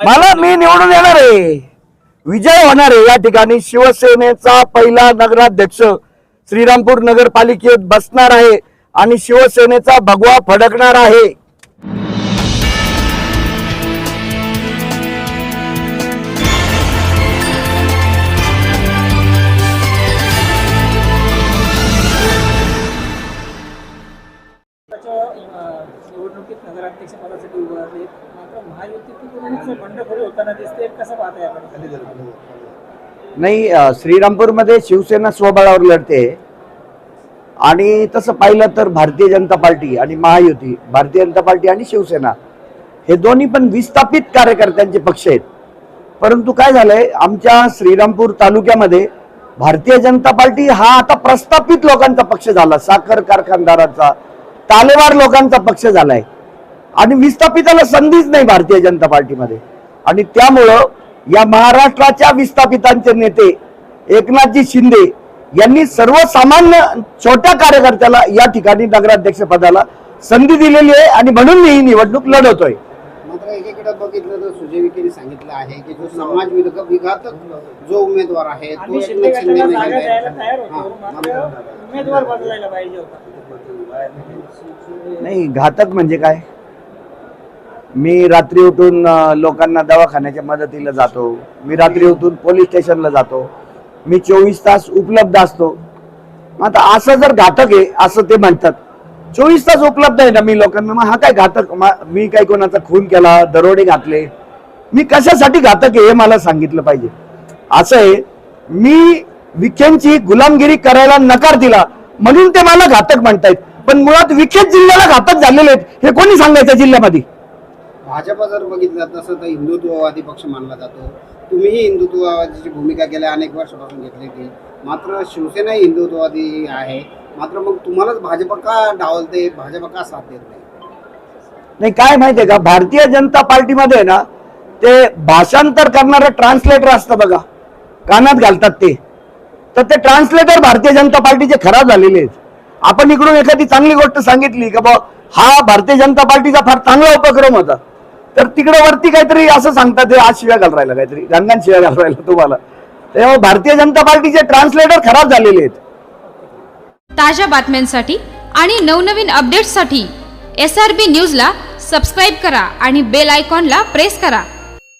मला मी निवडून येणार आहे. विजय होणार आहे या ठिकाणी. शिवसेनेचा पहिला नगराध्यक्ष श्रीरामपूर नगरपालिकेत बसणार आहे आणि शिवसेनेचा भगवा फडकणार आहे. निवडणुकीत नगराध्यक्ष पदासाठी उभारले. मात्र महायुतीतून बंडखोरी होताना दिसते. कसं पाहता याकडे नाही श्रीरामपूरमध्ये शिवसेना स्वबळावर लढते. आणि तसं पाहिलं तर भारतीय जनता पार्टी आणि महायुती भारतीय जनता पार्टी आणि शिवसेना हे दोन्ही पण विस्थापित कार्यकर्त्यांचे पक्ष आहेत. परंतु काय झालंय आमच्या श्रीरामपूर तालुक्यामध्ये भारतीय जनता पार्टी हा आता प्रस्थापित लोकांचा पक्ष झाला. साखर कारखानदाराचा तालेवार लोकांचा पक्ष झालाय. आणि विस्थापिताला संधीच नाही भारतीय जनता पार्टीमध्ये. आणि त्यामुळं या महाराष्ट्राच्या विस्थापितांचे नेते एकनाथजी शिंदे यांनी सर्वसामान्य छोट्या कार्यकर्त्याला या ठिकाणी नगराध्यक्ष पदाला संधी दिलेली आहे आणि म्हणून मी ही निवडणूक लढवतोय. मात्र एकीकडे बघितलं तर सुजय विखेने सांगितलं आहे की जो समाज विघ- विघातक जो उमेदवार आहे तो आम्ही शिंदे एकनाथ शिंदे गटाला नाही जागा द्यायला आहे. तयार होतो. हां, मात्र मात्र- उमेदवार बदलायला पाहिजे होता. नाही घातक म्हणजे काय? मी रात्री उठून अं, लोकांना दवाखान्याच्या मदतीला जातो. मी रात्री उठून पोलीस स्टेशनला जातो. मी चोवीस तास उपलब्ध असतो. मग आता असं जर घातक आहे असं ते म्हणतात. चोवीस तास उपलब्ध आहे ना मी लोकांना? मग हा काय घातक? मी काय कोणाचा खून केला दरोडे घातले? मी कशासाठी घातक आहे हे मला सांगितलं पाहिजे. असं आहे मी विखेंची गुलामगिरी करायला नकार दिला. म्हणून ते मला घातक म्हणतायत. पण मुळात विखेत जिल्ह्याला घातक झालेले आहेत. हे कोणी सांगायचं जिल्ह्यामध्ये? भाजप जर बघितलं तसं तर हिंदुत्ववादी पक्ष मानला जातो. तुम्हीही हिंदुत्ववादीची भूमिका गेल्या अनेक वर्षापासून घेतली की मात्र शिवसेना ही हिंदुत्ववादी आहे. मात्र मग तुम्हालाच भाजप का डावलते भाजप का साथ देत नाही? नाही काय माहितीये का? भारतीय जनता पार्टीमध्ये आहे ना ते भाषांतर करणारं ट्रान्सलेटर असतं बघा. कानात घालतात ते. तर ते ट्रान्सलेटर भारतीय जनता पार्टीचे खराब झालेले आहेत. आपण इकडून एखादी चांगली गोष्ट सांगितली का बा हा भारतीय जनता पार्टीचा फार चांगला उपक्रम होता. तर तिकडे वरती काहीतरी असं सांगतात ते आज शिव्या घाल राहिला काहीतरी गंगान शिव्या घाल राहिला तुम्हाला. तेव्हा भारतीय जनता पार्टीचे ट्रान्सलेटर खराब झालेले आहेत. ताज्या बातम्यांसाठी आणि नवनवीन अपडेट्ससाठी एस आर बी न्यूजला सबस्क्राईब करा आणि बेल आयकॉनला प्रेस करा.